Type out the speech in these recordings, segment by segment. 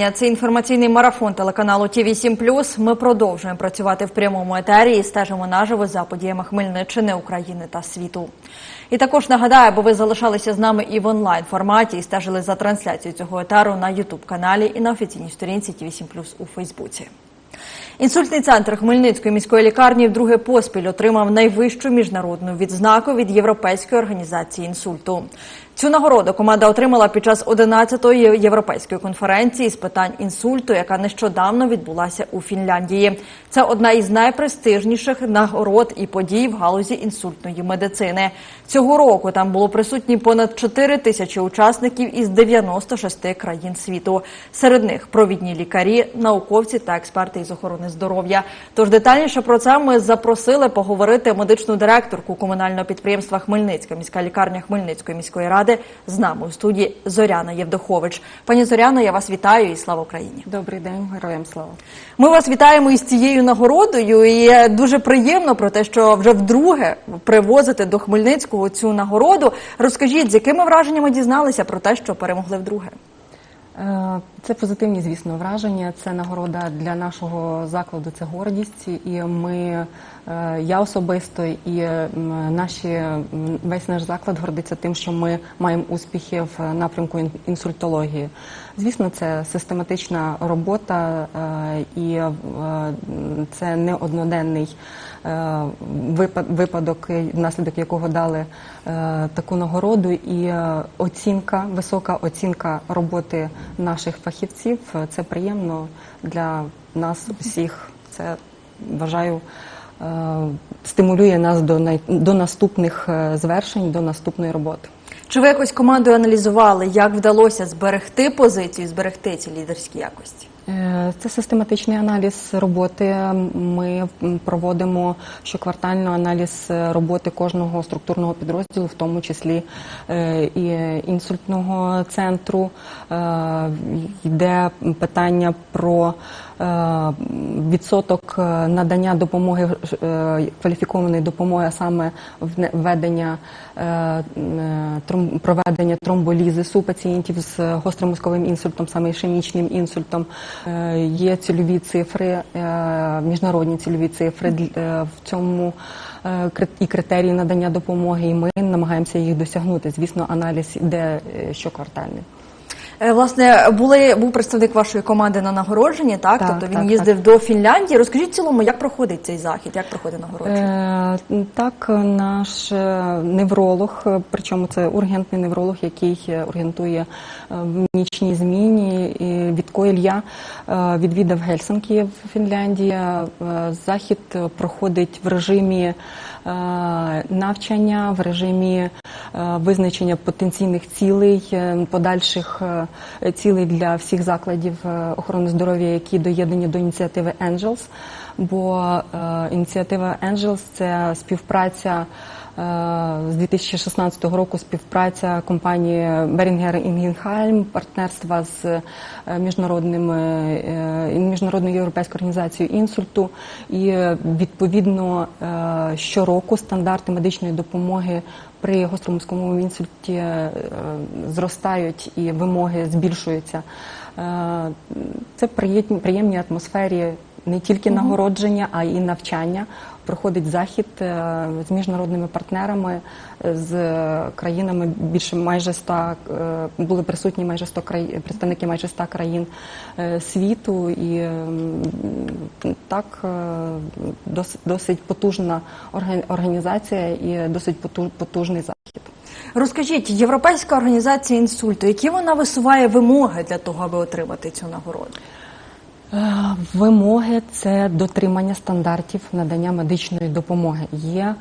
вітання. Це інформаційний марафон телеканалу ТІВІ 7 Ми продовжуємо працювати в прямому етері і стежимо наживо за подіями Хмельниччини, України та світу. І також нагадаю, аби ви залишалися з нами і в онлайн форматі і стежили за трансляцією цього етеру на Ютуб каналі і на офіційній сторінці ТІВІ 7 у Фейсбуці. Інсультний центр Хмельницької міської лікарні вдруге поспіль отримав найвищу міжнародну відзнаку від Європейської організації інсульту. Цю нагороду команда отримала під час 11-ї європейської конференції з питань інсульту, яка нещодавно відбулася у Фінляндії. Це одна із найпрестижніших нагород і подій в галузі інсультної медицини. Цього року там було присутні понад 4 тисячі учасників із 96 країн світу. Серед них провідні лікарі, науковці та експерти із охорони здоров'я. Тож детальніше про це ми запросили поговорити медичну директорку комунального підприємства Хмельницька міська лікарня Хмельницької міської ради з нами у студії Зоряна Євдохович. Пані Зоряно, я вас вітаю і слава Україні. Добрий день, героям слава. Ми вас вітаємо із цією нагородою. І дуже приємно про те, що вже вдруге привозите до Хмельницького цю нагороду. Розкажіть, з якими враженнями дізналися про те, що перемогли вдруге? Е, Це позитивні, звісно, враження. Це нагорода для нашого закладу. Це гордість. І ми, е, я особисто і наші весь наш заклад гордиться тим, що ми маємо успіхи в напрямку інсультології. Звісно, це систематична робота, е, і е, це не одноденний е, випадок, внаслідок якого дали таку нагороду, і оцінка, висока оцінка роботи наших фахівців. Це приємно для нас усіх. Це вважаю. Стимулює нас до най- до наступних звершень, до наступної роботи. Чи ви якось командою аналізували, як вдалося зберегти позицію, зберегти ці лідерські якості? Е, Це систематичний аналіз роботи. Ми проводимо щоквартально аналіз роботи кожного структурного підрозділу, в тому числі е, і інсультного центру. Е, Йде питання про відсоток е, надання допомоги е, кваліфікованої допомоги, а саме введення е, е, проведення тромболізису пацієнтів з гострим мозковим інсультом, саме ішемічним інсультом. Е, Є цільові цифри, е, міжнародні цільові цифри е, в цьому е, і критерії надання допомоги, і ми намагаємося їх досягнути. Звісно, аналіз іде е, щоквартальний. Е, Власне, були був представник вашої команди на нагородженні, так? Так, тобто він так, їздив до Фінляндії. Розкажіть в цілому, як проходить цей захід, як проходить нагородження? Е, Так, наш е, невролог, е, причому це ургентний невролог, який е, ургентує е, в нічній зміні. і Вітко Ілля е, відвідав Гельсинки в Фінляндії. Е, Захід е, проходить в режимі е, навчання, в режимі е, визначення потенційних цілей, е, подальших е, цілей для всіх закладів е, охорони здоров'я, які доєднані до ініціативи Angels. Бо е, ініціатива Angels – це співпраця е, з 2016 року співпраця компанії Берінгер Інгенхайм, партнерства з е, міжнародним е, міжнародною європейською організацією інсульту. І е, відповідно е, щороку стандарти медичної допомоги при гостромозковому інсульті е, зростають і вимоги збільшуються. Е, Це приємні, приємні атмосфері не тільки нагородження, а й навчання. Проходить захід е, з міжнародними партнерами, е, з країнами більше майже 100, е, були присутні майже 100 країн, представники майже 100 країн світу. І так дос- досить потужна організація і досить потуж- потужний захід. Розкажіть, Європейська організація інсульту, які вона висуває вимоги для того, аби отримати цю нагороду? Е, Вимоги це дотримання стандартів надання медичної допомоги. Є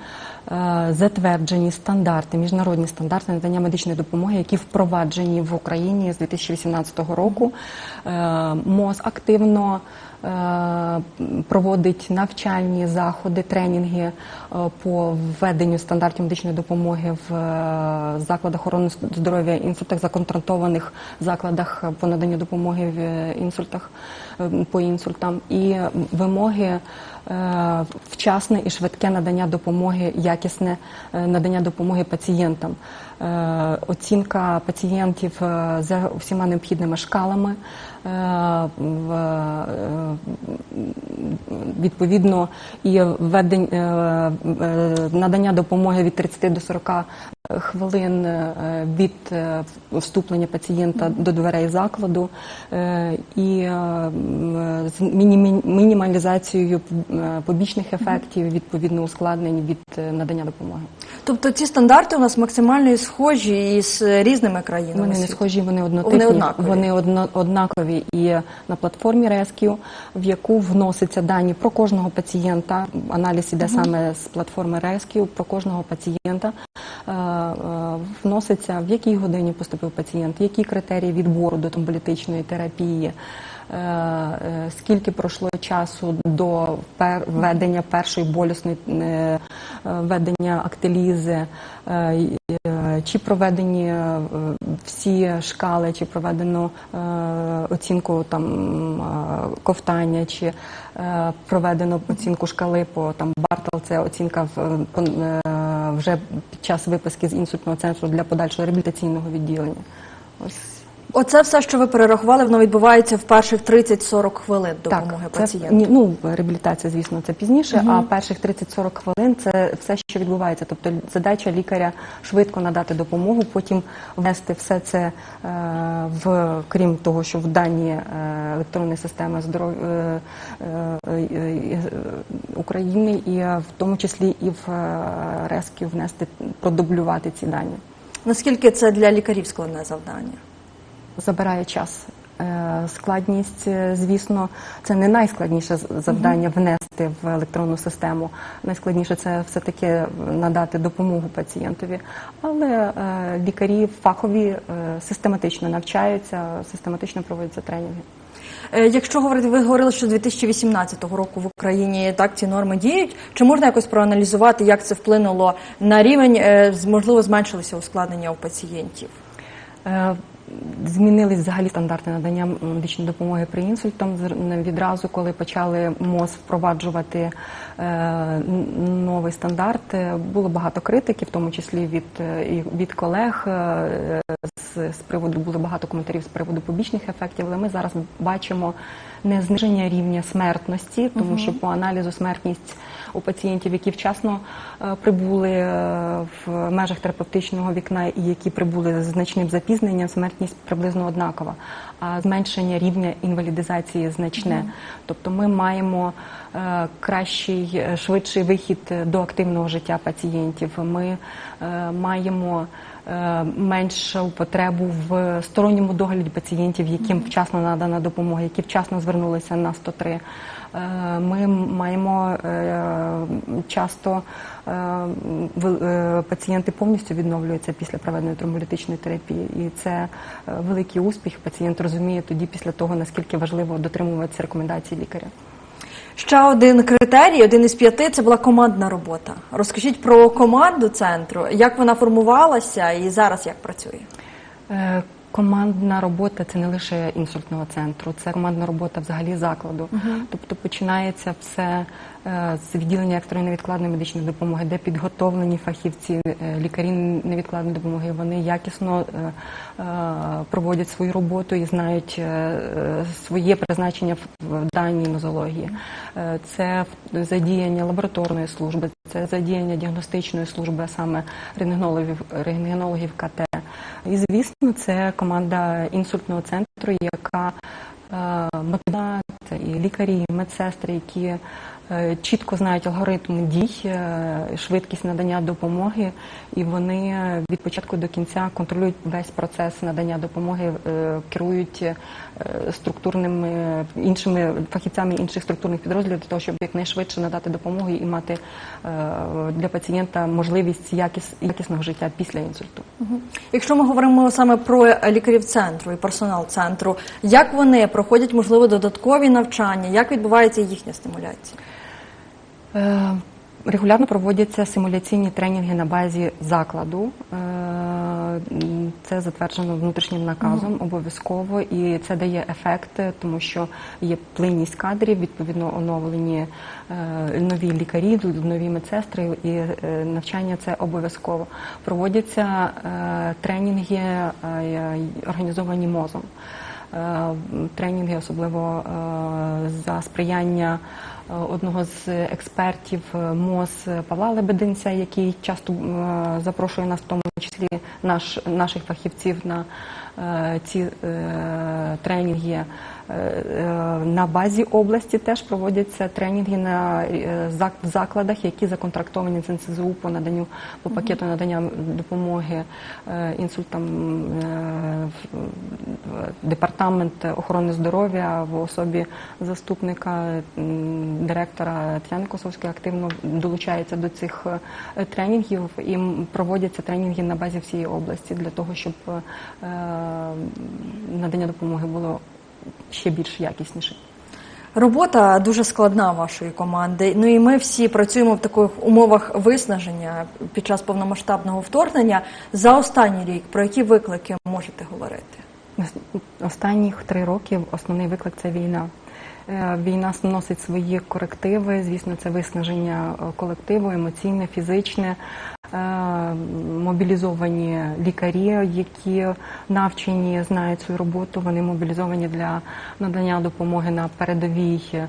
е, затверджені стандарти, міжнародні стандарти надання медичної допомоги, які впроваджені в Україні з 2018 року. Е, МОЗ активно проводить навчальні заходи, тренінги е, по введенню стандартів медичної допомоги в е, закладах охорони здоров'я, інсультах, законтрактованих закладах по наданню допомоги в е, інсультах е, по інсультам і вимоги е, вчасне і швидке надання допомоги якісне е, надання допомоги пацієнтам. Е, Оцінка пацієнтів е, за всіма необхідними шкалами. е, Відповідно, і введень, е, надання допомоги від 30 до 40 хвилин від вступлення пацієнта до дверей закладу і з мінімалізацією побічних ефектів, відповідно ускладнень від надання допомоги. Тобто ці стандарти у нас максимально схожі із різними країнами. Вони не схожі, вони однотипні, Вони однакові. вони одно- однакові і на платформі Rescue, в яку вносяться дані про кожного пацієнта. Аналіз іде саме з платформи Rescue, про кожного пацієнта. Е, е, Вноситься, в якій годині поступив пацієнт, які критерії відбору до тамболітичної терапії. Е, е, Скільки пройшло часу до введення першої болісної введення актилізи, е, е, чи проведені всі шкали, чи проведено оцінку там ковтання, чи проведено оцінку шкали по там Бартел, це оцінка в вже під час виписки з інсультного центру для подальшого реабілітаційного відділення. Ось Оце все, що ви перерахували, воно відбувається в перших 30-40 хвилин допомоги це, пацієнту. ну, реабілітація, звісно, це пізніше, а перших 30-40 хвилин це все, що відбувається. Тобто задача лікаря швидко надати допомогу, потім внести все це е, в крім того, що в дані е, електронної системи здоров'я е, е, е, України, і в тому числі і в РЕСКІ внести, продублювати ці дані. Наскільки це для лікарів складне завдання? Забирає час. Е, Складність, е, звісно, це не найскладніше завдання внести в електронну систему. Найскладніше це все-таки надати допомогу пацієнтові. Але е, лікарі фахові систематично навчаються, систематично проводяться тренінги. Якщо говорити, ви говорили, що з 2018 року в Україні так ці норми діють. Чи можна якось проаналізувати, як це вплинуло на рівень, можливо, зменшилися ускладнення у пацієнтів? Змінились взагалі стандарти надання медичної допомоги при інсультам. Відразу, коли почали МОЗ впроваджувати е, новий стандарт, е, було багато критики, в тому числі від, е, від колег. З, з приводу було багато коментарів з приводу побічних ефектів, але ми зараз бачимо не зниження рівня смертності, тому що по аналізу смертність у пацієнтів, які вчасно е, прибули е, в межах терапевтичного вікна і які прибули з значним запізненням, смертність приблизно однакова, а зменшення рівня інвалідизації значне. Тобто ми маємо кращий, е, швидший вихід е, до активного життя пацієнтів. Ми е, маємо е, меншу потребу в сторонньому догляді пацієнтів, яким вчасно надана допомога, які вчасно звернулися на 103. Е, Ми маємо е, часто е, е, пацієнти повністю відновлюються після проведеної тромболітичної терапії, і це е, великий успіх. Пацієнт розуміє тоді після того, наскільки важливо дотримуватися рекомендацій лікаря. Ще один критерій, один із п'яти, це була командна робота. Розкажіть про команду центру, як вона формувалася і зараз як працює. Командна робота це не лише інсультного центру, це командна робота взагалі закладу. Тобто починається все е, з відділення екстреної невідкладної медичної допомоги, де підготовлені фахівці, е, лікарі невідкладної допомоги. Вони якісно е, проводять свою роботу і знають своє призначення в- даній нозології. Це задіяння лабораторної служби, це задіяння діагностичної служби, а саме рентгенологів, рентгенологів КТ. І звісно, це команда інсультного центру, яка медна і лікарі, і медсестри, які е, чітко знають алгоритм дій, е, швидкість надання допомоги, і вони е, від початку до кінця контролюють весь процес надання допомоги, е, керують е, структурними е, іншими фахівцями інших структурних підрозділів для того, щоб якнайшвидше надати допомогу і мати е, для пацієнта можливість якіс, якісного життя після інсульту. Якщо ми говоримо саме про лікарів центру і персонал центру, як вони проходять, можливо, додаткові навчання, як відбувається їхня стимуляція? Е, Регулярно проводяться симуляційні тренінги на базі закладу. Е, це затверджено внутрішнім наказом обов'язково, і це дає ефекти, тому що є плинність кадрів, відповідно оновлені е, нові лікарі, нові медсестри, і е, навчання це обов'язково. Проводяться е, тренінги, е, організовані мозом. Е, Тренінги, особливо е, за сприяння е, одного з експертів е, МОЗ Павла Лебединця, який часто е, запрошує нас, в тому числі наш, наших фахівців на ці е, тренінги. Е, е, На базі області теж проводяться тренінги на е, в закладах, які законтрактовані з НСЗУ по наданню по пакету надання допомоги е, інсультам е, департамент охорони здоров'я в особі заступника директора Тетяни Косовської активно долучається до цих е, тренінгів і проводяться тренінги на базі всієї області для того, щоб е, надання допомоги було ще більш якісніше. Робота дуже складна вашої команди. Ну і ми всі працюємо в таких умовах виснаження під час повномасштабного вторгнення. За останній рік про які виклики можете говорити? Останніх три роки основний виклик це війна. Е, Війна носить свої корективи. Звісно, це виснаження е, колективу, емоційне, фізичне, мобілізовані лікарі, які навчені, знають свою роботу. Вони мобілізовані для надання допомоги на передовій е,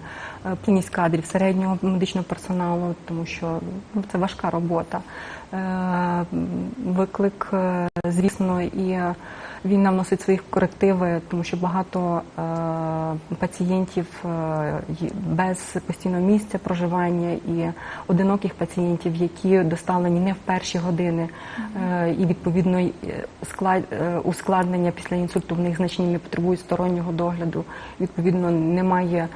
плинність кадрів середнього медичного персоналу, тому що ну, це важка робота. Е, Виклик, е, звісно, і війна вносить свої корективи, тому що багато е, пацієнтів е, без постійного місця проживання і одиноких пацієнтів, які доставлені не в перші години, е, і відповідно склад, е, ускладнення після інсульту в них значні не потребують стороннього догляду. Відповідно, немає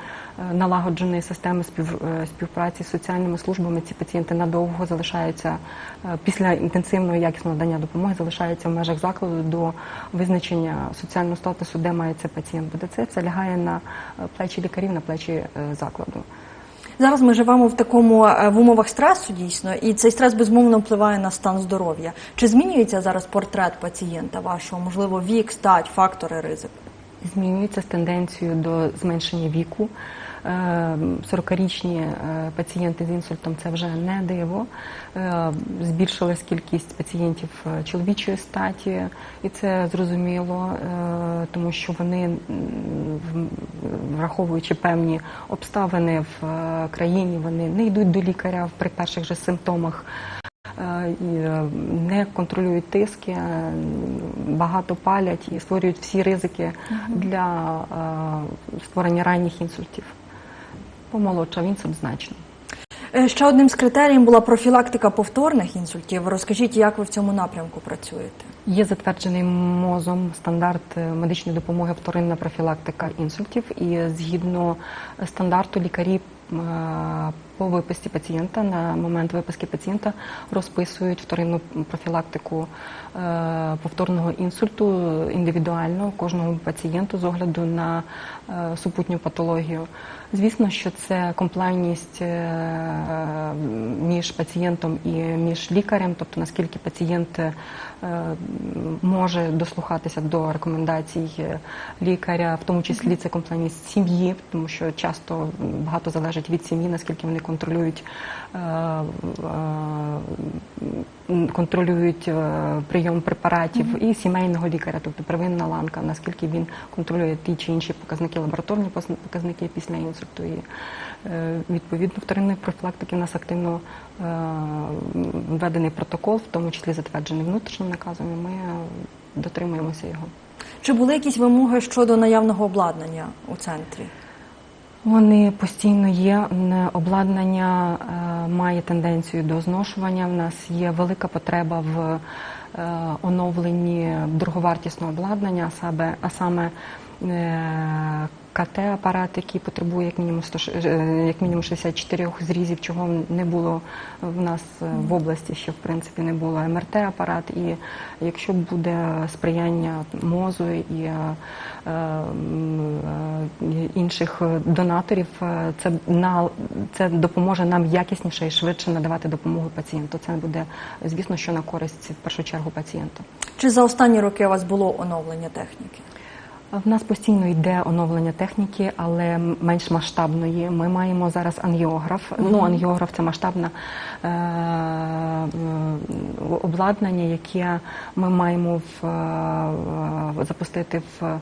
налагодженої системи е, співпраці з соціальними службами. Ці пацієнти надовго залишаються е, після інтенсивного якісного надання допомоги, залишаються в межах закладу до визначення соціального статусу, де має це пацієнт бути. Це, лягає на е, плечі лікарів, на плечі е, закладу. Зараз ми живемо в такому е, в умовах стресу дійсно, і цей стрес безумовно впливає на стан здоров'я. Чи змінюється зараз портрет пацієнта вашого? Можливо, вік, стать, фактори ризику? Змінюється з тенденцією до зменшення віку. Е, 40-річні е, пацієнти з інсультом це вже не диво. Е, Збільшилась кількість пацієнтів е, чоловічої статі, і це зрозуміло, е, тому що вони, враховуючи певні обставини в е, країні, вони не йдуть до лікаря при перших же симптомах. Е, е, не контролюють тиски, е, багато палять і створюють всі ризики для е, створення ранніх інсультів. Помолодшав інсульт значно. Е, Ще одним з критеріїв була профілактика повторних інсультів. Розкажіть, як ви в цьому напрямку працюєте? Є затверджений мозом стандарт е, медичної допомоги вторинна профілактика інсультів, і згідно стандарту лікарі е, по виписці пацієнта на момент виписки пацієнта розписують вторинну профілактику повторного інсульту індивідуально кожному пацієнту з огляду на супутню патологію. Звісно, що це комплайність е, між пацієнтом і між лікарем, тобто наскільки пацієнт е, може дослухатися до рекомендацій е, лікаря, в тому числі це комплайність сім'ї, тому що часто багато залежить від сім'ї, наскільки вони контролюють. Контролюють е, прийом препаратів і сімейного лікаря, тобто первинна ланка, наскільки він контролює ті чи інші показники, лабораторні показники після інсульту. І е, відповідно вторинної профілактики у нас активно е, введений протокол, в тому числі затверджений внутрішнім наказом, і ми дотримуємося його. Чи були якісь вимоги щодо наявного обладнання у центрі? Вони постійно є. Обладнання е, має тенденцію до зношування. У нас є велика потреба в е, оновленні дороговартісного обладнання, а саме, КТ-апарат, який потребує як мінімум 100, ш- е, як мінімум 64 зрізів, чого не було в нас е, в області, ще в принципі не було МРТ-апарат. І якщо буде сприяння мозу і е, е, е, інших е, донаторів. Е, Це на це допоможе нам якісніше і швидше надавати допомогу пацієнту. Це буде, звісно, що на користь в першу чергу пацієнта. Чи за останні роки у вас було оновлення техніки? В нас постійно йде оновлення техніки, але менш масштабної. Ми маємо зараз ангіограф. Ну, ангіограф це масштабне е, е, обладнання, яке ми маємо в, е, запустити в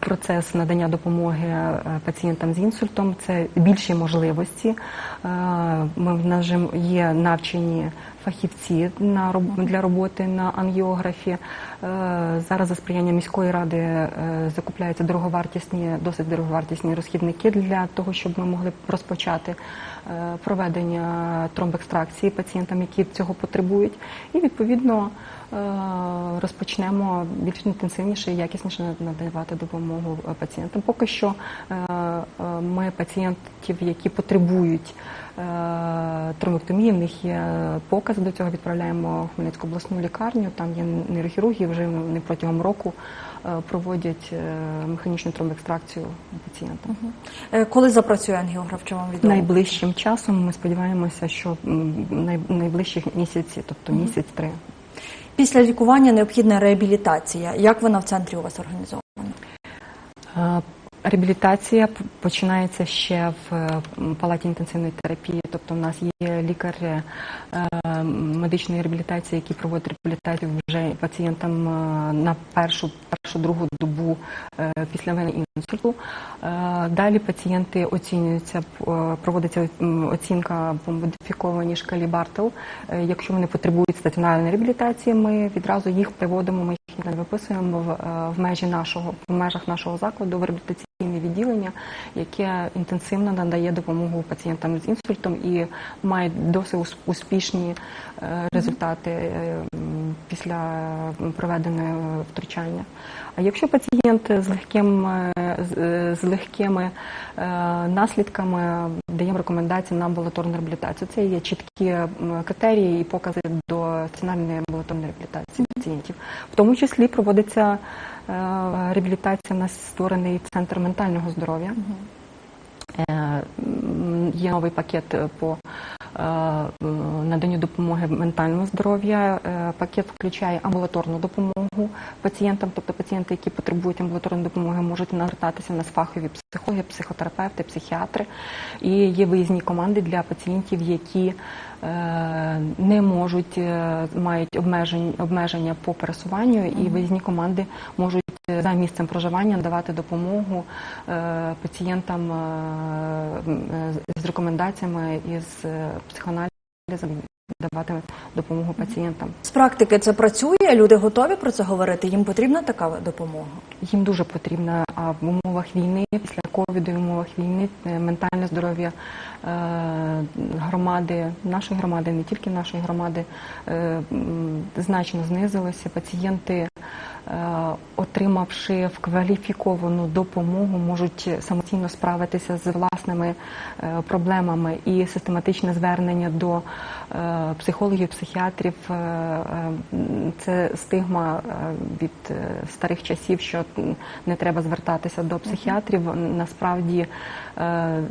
процес надання допомоги е, пацієнтам з інсультом. Це більші можливості. Е, Ми в нас є навчені фахівці на для роботи на ангіографі. Е, Зараз за сприяння міської ради е, закупляються дороговартісні, досить дороговартісні розхідники для того, щоб ми могли розпочати е, проведення тромбекстракції пацієнтам, які цього потребують. І відповідно е, розпочнемо більш інтенсивніше і якісніше надавати допомогу е, пацієнтам. Поки що е, е, ми пацієнтів, які потребують е, тромбектомії, в них є покази до цього. Відправляємо в Хмельницьку обласну лікарню. Там є нейрохірурги, вже вони протягом року е, проводять е, механічну тромбекстракцію пацієнтам. Е, Коли запрацює ангіограф, чи вам відомо? Найближчим часом ми сподіваємося, що найближчих місяці, тобто місяць-три. Після лікування необхідна реабілітація. Як вона в центрі у вас організована? Реабілітація починається ще в палаті інтенсивної терапії. Тобто, у нас є лікар е, медичної реабілітації, який проводить реабілітацію вже пацієнтам е, на першу, першу другу добу е, після інсульту. Далі пацієнти оцінюються, проводиться оцінка по модифікованій шкалі Бартел. Якщо вони потребують стаціонарної реабілітації, ми відразу їх приводимо, ми їх не виписуємо в, в межі нашого в межах нашого закладу в реабілітаційне відділення, яке інтенсивно надає допомогу пацієнтам з інсультом і має досить успішні е, результати е, після проведеного втручання. А якщо пацієнт з легким е, з, е, легкими е, наслідками даємо рекомендації на амбулаторну реабілітацію. Це є чіткі критерії і покази до стаціонарної амбулаторної реабілітації пацієнтів. В тому числі проводиться е, реабілітація. У нас створений центр ментального здоров'я. Е, Є новий пакет е, по е, наданню допомоги ментального здоров'я. Е, Пакет включає амбулаторну допомогу пацієнтам, тобто пацієнти, які потребують амбулаторної допомоги, можуть звертатися на фахові психологи, психотерапевти, психіатри. І є виїзні команди для пацієнтів, які е, не можуть, е, мають обмеження по пересуванню, і виїзні команди можуть е, за місцем проживання давати допомогу е, пацієнтам е, е, з рекомендаціями із е, психоаналізом давати допомогу пацієнтам. З практики це працює, люди готові про це говорити, їм потрібна така допомога. Їм дуже потрібна а в умовах війни, після ковіду, в умовах війни е, ментальне здоров'я е, громади, нашої громади, не тільки нашої громади, е, значно знизилося. Пацієнти, отримавши кваліфіковану допомогу, можуть самостійно справитися з власними проблемами і систематичне звернення до психологів, психіатрів. Це стигма від старих часів, що не треба звертатися до психіатрів. Насправді, е,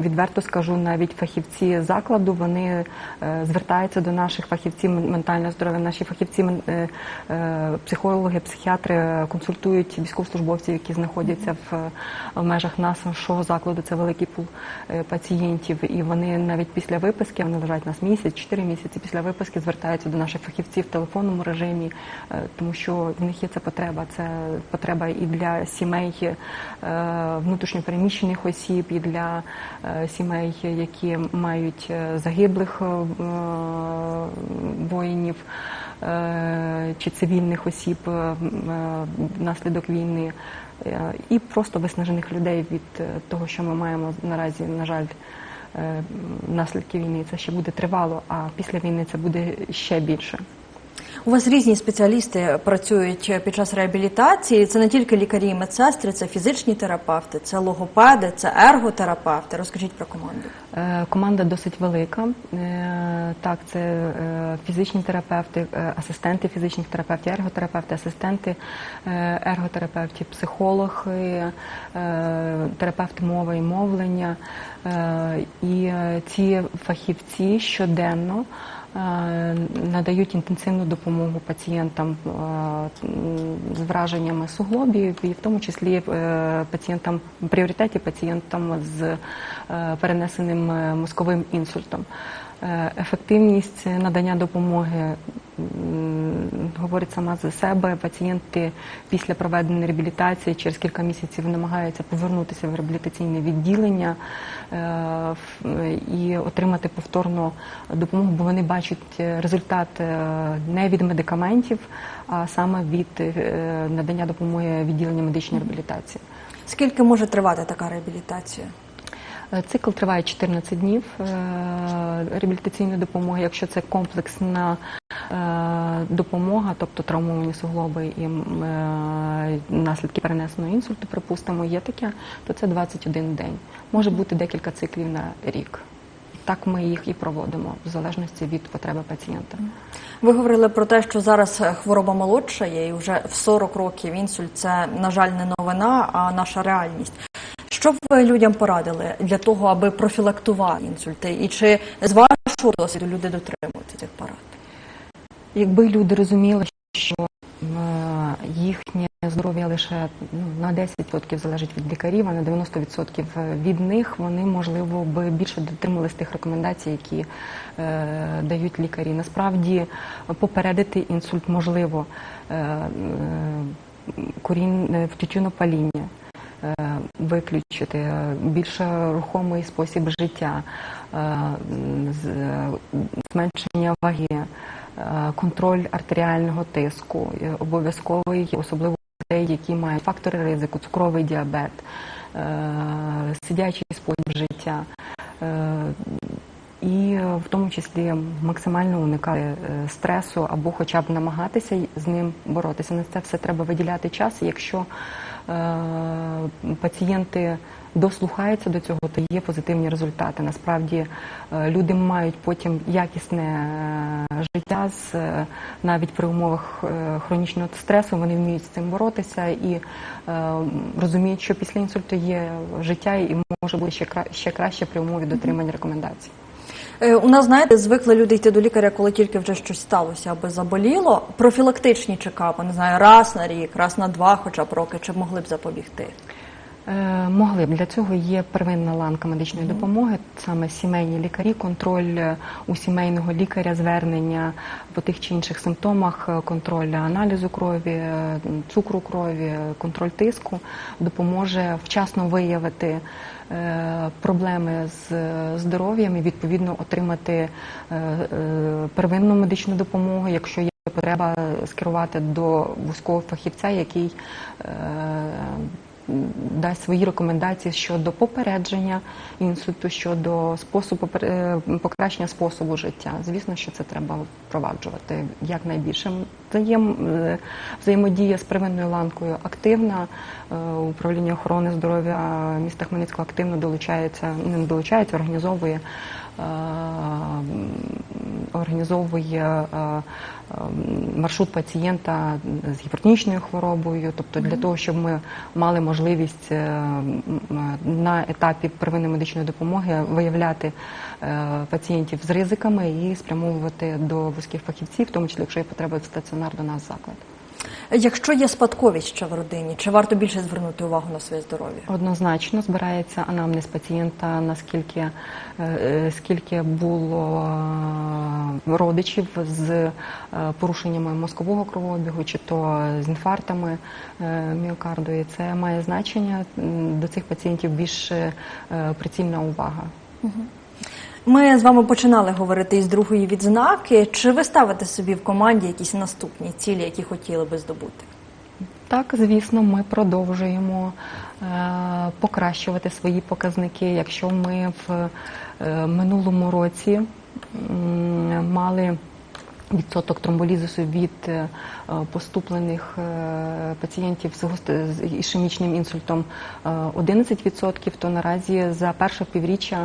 відверто скажу, навіть фахівці закладу вони е, звертаються до наших фахівців ментального здоров'я. Наші фахівці е, психологи, психіатри консультують військовослужбовців, які знаходяться в, межах нашого закладу. Це великий пул пацієнтів, і вони навіть після виписки вони лежать нас місяць, чотири місяці. Після виписки звертаються до наших фахівців в телефонному режимі, тому що в них є ця потреба. Це потреба і для сімей е, внутрішньопереміщених осіб, і для е, сімей, які мають е, загиблих е, воїнів чи цивільних осіб внаслідок війни, і просто виснажених людей від того, що ми маємо наразі, на жаль. Наслідки війни це ще буде тривало, а після війни це буде ще більше. У вас різні спеціалісти працюють під час реабілітації. Це не тільки лікарі і медсестри, це фізичні терапевти, це логопеди, це ерготерапевти. Розкажіть про команду. Е, Команда досить велика. Е, Так, це е, фізичні терапевти, асистенти фізичних терапевтів, ерготерапевти, асистенти ерготерапевтів, психологи, е, терапевт мови і мовлення. І ці фахівці щоденно надають інтенсивну допомогу пацієнтам е, з враженнями суглобів, і в тому числі е, пацієнтам в пріоритеті пацієнтам з е, перенесеним е, мозковим інсультом. Е, Ефективність надання допомоги говорить сама за себе. Пацієнти після проведення реабілітації через кілька місяців намагаються повернутися в реабілітаційне відділення е, і отримати повторну допомогу, бо вони бачать е, результат не від медикаментів, а саме від надання допомоги відділення медичної реабілітації. Скільки може тривати така реабілітація? Е, Цикл триває 14 днів е, реабілітаційної допомоги. Якщо це комплексна е, допомога, тобто травмовані суглоби і наслідки перенесеного інсульту, припустимо, є таке, то це 21 день. Може бути декілька циклів на рік. Так ми їх і проводимо в залежності від потреби пацієнта. Ви говорили про те, що зараз хвороба молодшає і вже в 40 років інсульт це, на жаль, не новина, а наша реальність. Що б ви людям порадили для того, аби профілактувати інсульти? І чи з вашого досвіду люди дотримуються цих порад? Якби люди розуміли, що е, їхнє здоров'я лише ну, на 10% залежить від лікарів, а на 90% від них, вони можливо би більше дотримувалися тих рекомендацій, які е, дають лікарі. Насправді попередити інсульт можливо е, е, курінь е, тютюнопаління. Е, Виключити е, більш рухомий спосіб життя, е, зменшення ваги, контроль артеріального тиску, обов'язковий, особливо людей, які мають фактори ризику, цукровий діабет, сидячий спосіб життя. І в тому числі максимально уникати стресу або хоча б намагатися з ним боротися. На це все треба виділяти час. Якщо пацієнти дослухаються до цього, то є позитивні результати. Насправді е, люди мають потім якісне е, життя з е, навіть при умовах е, хронічного стресу. Вони вміють з цим боротися і е, розуміють, що після інсульту є життя і може бути кра- ще краще при умові дотримання рекомендацій. Е, У нас, знаєте, звикли люди йти до лікаря, коли тільки вже щось сталося, аби заболіло. Профілактичні чекапи, не знаю, раз на рік, раз на два, хоча б роки, чи могли б запобігти. Е, Могли б для цього є первинна ланка медичної допомоги, саме сімейні лікарі, контроль е, у сімейного лікаря, звернення по тих чи інших симптомах, контроль аналізу крові, цукру крові, контроль тиску допоможе вчасно виявити проблеми з е, здоров'ям і відповідно отримати е, е, первинну медичну допомогу, якщо є потреба скерувати до вузького фахівця, який е, дасть свої рекомендації щодо попередження інсульту, щодо способу е, покращення способу життя. Звісно, що це треба впроваджувати якнайбільше. Е, взаємодія з первинною ланкою активна. Е, Управління охорони здоров'я міста Хмельницького активно долучається, не долучається, організовує. Організовує е, е, маршрут пацієнта з гіпертонічною хворобою, тобто для того, щоб ми мали можливість е, на етапі первинної медичної допомоги виявляти пацієнтів з ризиками і спрямовувати до вузьких фахівців, в тому числі, якщо є потреба в стаціонар до нас заклад. Якщо є спадковість ще в родині, чи варто більше звернути увагу на своє здоров'я? Однозначно збирається анамнез пацієнта, наскільки скільки було родичів з е, порушеннями мозкового кровообігу, чи то з інфарктами е, міокарду. І це має значення. До цих пацієнтів більш е, прицільна увага. Ми з вами починали говорити із другої відзнаки. Чи ви ставите собі в команді якісь наступні цілі, які хотіли би здобути? Так, звісно, ми продовжуємо е, покращувати свої показники. Якщо ми в е, минулому році мали Відсоток тромболізису від е, поступлених е, пацієнтів з ішемічним інсультом е, 11%, то наразі за перше півріччя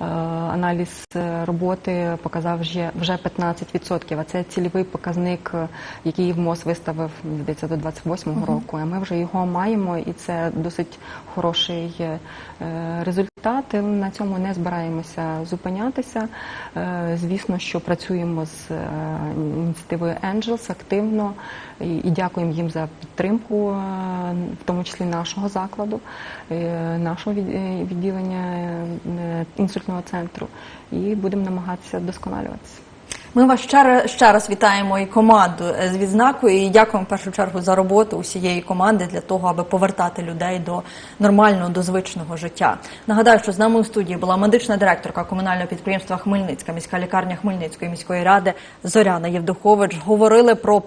е, аналіз е, роботи показав вже, вже 15%, а це цільовий показник, е, який МОЗ виставив, здається, до 28-го року. А ми вже його маємо, і це досить хороший е, результат. І На цьому не збираємося зупинятися. Е, Звісно, що працюємо з е, ініціативою Angels активно і, дякуємо їм за підтримку, е, в тому числі нашого закладу, нашого від- відділення інсультного центру, і будемо намагатися вдосконалюватися. Ми вас ще, ще раз вітаємо і команду е, з відзнакою і дякуємо в першу чергу за роботу усієї команди для того, аби повертати людей до нормального, до звичного життя. Нагадаю, що з нами у студії була медична директорка комунального підприємства Хмельницька, міська лікарня Хмельницької міської ради Зоряна Євдухович. Говорили про